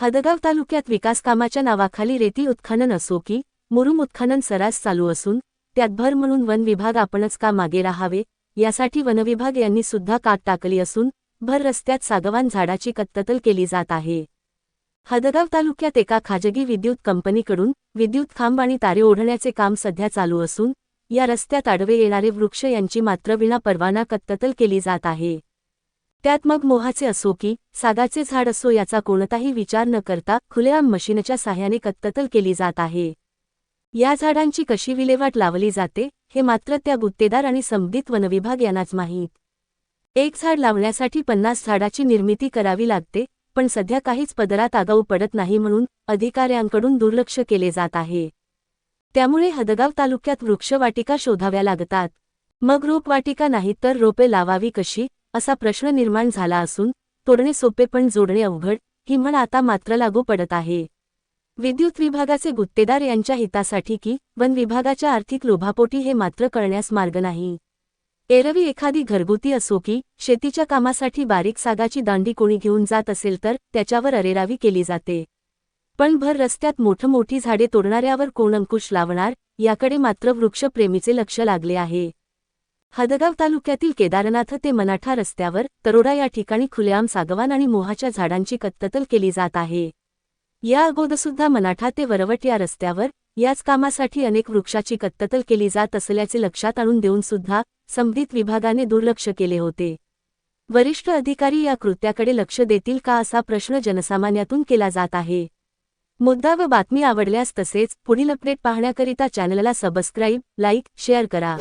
हदगाव तालुक्यात विकासकामाच्या नावाखाली रेती उत्खनन असो की मुरुम उत्खनन सरास चालू असून त्यात भर म्हणून वन विभाग आपणच का मागे राहावे यासाठी वनविभाग यांनी सुद्धा काट टाकली असून भर रस्त्यात सागवान झाडाची कत्ततल केली जात आहे. हदगाव तालुक्यात एका खाजगी विद्युत कंपनीकडून विद्युत खांब आणि तारे ओढण्याचे काम सध्या चालू असून या रस्त्यात आडवे येणारे वृक्ष यांची मात्र विना परवाना कत्ततल केली जात आहे. त्यात मग मोहाचे असो की सागाचे झाड असो याचा कोणताही विचार न करता खुलेआम मशीनच्या साह्याने कत्तल केली जात आहे. या झाडांची कशी विल्हेवाट लावली जाते हे मात्र त्या गुत्तेदार आणि संबंधित वनविभाग यांनाच माहीत. एक झाड लावण्यासाठी पन्नास झाडाची निर्मिती करावी लागते पण सध्या काहीच पदरात आगाऊ पडत नाही म्हणून अधिकाऱ्यांकडून दुर्लक्ष केले जात आहे. त्यामुळे हदगाव तालुक्यात वृक्षवाटिका शोधाव्या लागतात. मग रोपवाटिका नाही तर रोपे लावावी कशी असा प्रश्न निर्माण झाला असून तोडणे सोपे पण जोडणे अवघड ही म्हण आता मात्र लागू पडत आहे. विद्युत विभागाचे गुत्तेदार यांच्या हितासाठी की वन विभागाच्या आर्थिक लोभापोटी हे मात्र कळण्यास मार्ग नाही. एरवी एखादी घरगुती असो की शेतीच्या कामासाठी बारीक सागाची दांडी कोणी घेऊन जात असेल तर त्याच्यावर अरेरावी केली जाते. पण भर रस्त्यात मोठं मोठी झाडे तोडणाऱ्यावर कोण अंकुश लावणार याकडे मात्र वृक्षप्रेमीचे लक्ष लागले आहे. हदगाव तालुक्यातील केदारनाथ ते मनाठा रस्त्यावर तरोडा या ठिकाणी खुलेआम सागवान आणि मोहाच्या झाडांची कत्तल केली जात आहे. या अगोदरसुद्धा मनाठा ते वरवट या रस्त्यावर याच कामासाठी अनेक वृक्षाची कत्तल केली जात असल्याचे लक्षात आणून देऊन सुद्धा संबंधित विभागाने दुर्लक्ष केले होते. वरिष्ठ अधिकारी या कृत्याकडे लक्ष देतील का असा प्रश्न जनसामान्यातून केला जात आहे. मुद्दा व बातमी आवडल्यास तसेच पुढील अपडेट पाहण्याकरिता चॅनलला सबस्क्राईब लाईक शेअर करा.